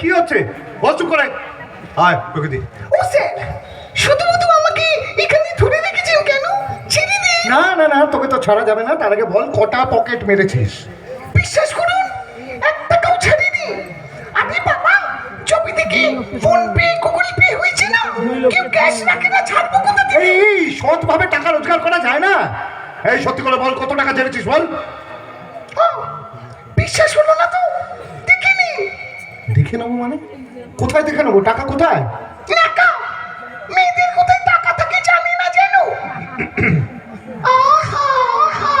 কি হচ্ছে? বল করে আয় ও স্যার শুধুমাত্র আমাকে এখানে ধরে রেখেছেন কেন? ছেড়ে দিন না না না তোকে তো ছাড়া যাবে না। তার আগে বল কটা পকেট মেরেছিস? বিশ্বাস করুন এক টাকাও ছাড়িনি। বাবা ফোন পে গুগল পে হয়েছে না? কেউ ক্যাশ রাখে না ছাড়বো কোথা থেকে? এই সৎভাবে টাকা রোজগার করা যায় না। এই সত্যি করে বল কত টাকা ছেড়েছিস বল? বিশ্বাস হলো না তো? দেখে নেব মানে? কোথায় দেখে নেব? টাকা কোথায়? টাকা মেয়েদের কোথায় টাকা থাকে জানি না যেন আহা, আহা।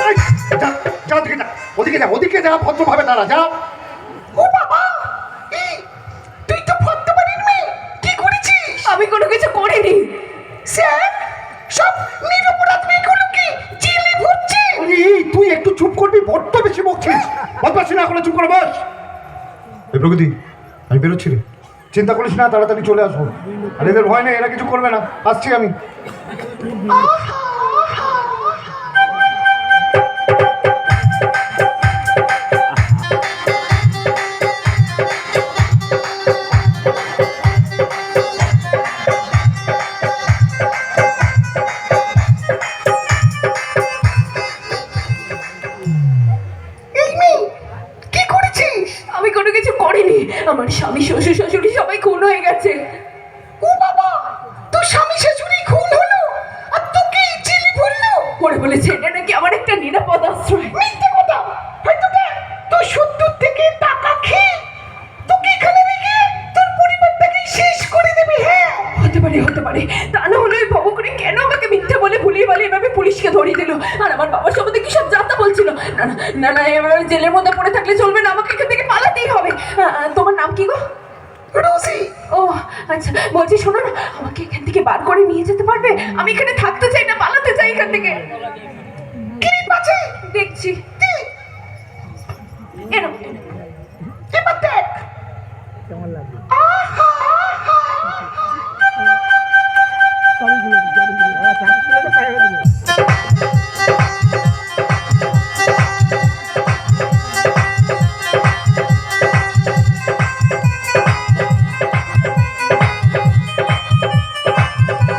এই, যা যা ওদিকে যা ভদ্রভাবে দাঁড়া যা ও বাবা এই তুই তো ভদ্রবাড়ির মেয়ে কি করেছিস আমি কোনো কিছু করিনি। স্যার সব নিরপরাধ মেয়েগুলোকে জেলে ভরছে এই তুই একটু চুপ করবি বড্ড বেশি বকছিস। বদমাসি না করে চুপ করে বস। এই প্রগতি আমি বেরোচ্ছি রে। চিন্তা করিস না তাড়াতাড়ি চলে আসব। আর এদের ভয় নেই এরা কিছু করবে না। আসছি আমি। এই কিছু আমার স্বামী, শ্বশুর, শাশুড়ি সবাই খুন হয়ে গেছে। ও বাবা, তোর স্বামী, শাশুড়ি খুন হলো? আর তোকে বলেছে, এটা নাকি আমার একটা নিরাপদ আশ্রয়। মিথ্যে কথা। হয়তো তোর থেকে টাকা খেয়ে তোকে এখানে রেখে তোর পরিবারটাকে শেষ করে দেবে হ্যাঁ? হতে পারে হতে পারে। তা না হলে ওই ভবকুড়ি কেন আমাকে মিথ্যে বলে ভুলিয়ে বালিয়ে এভাবে পুলিশকে ধরিয়ে দিল? আর আমার বাবার সম্বন্ধে কি সব জানতে বলছিল? না না না না, এবার জেলের মধ্যে পড়ে থাকলে চলবে না। আমাকে করতেই হবে। তোমার নাম কি গো? রোজি ও আচ্ছা বলছি শোনো না আমাকে এখান থেকে বার করে নিয়ে যেতে পারবে? আমি এখানে থাকতে চাই না পালাতে চাই এখান থেকে। দেখছি। এরকম।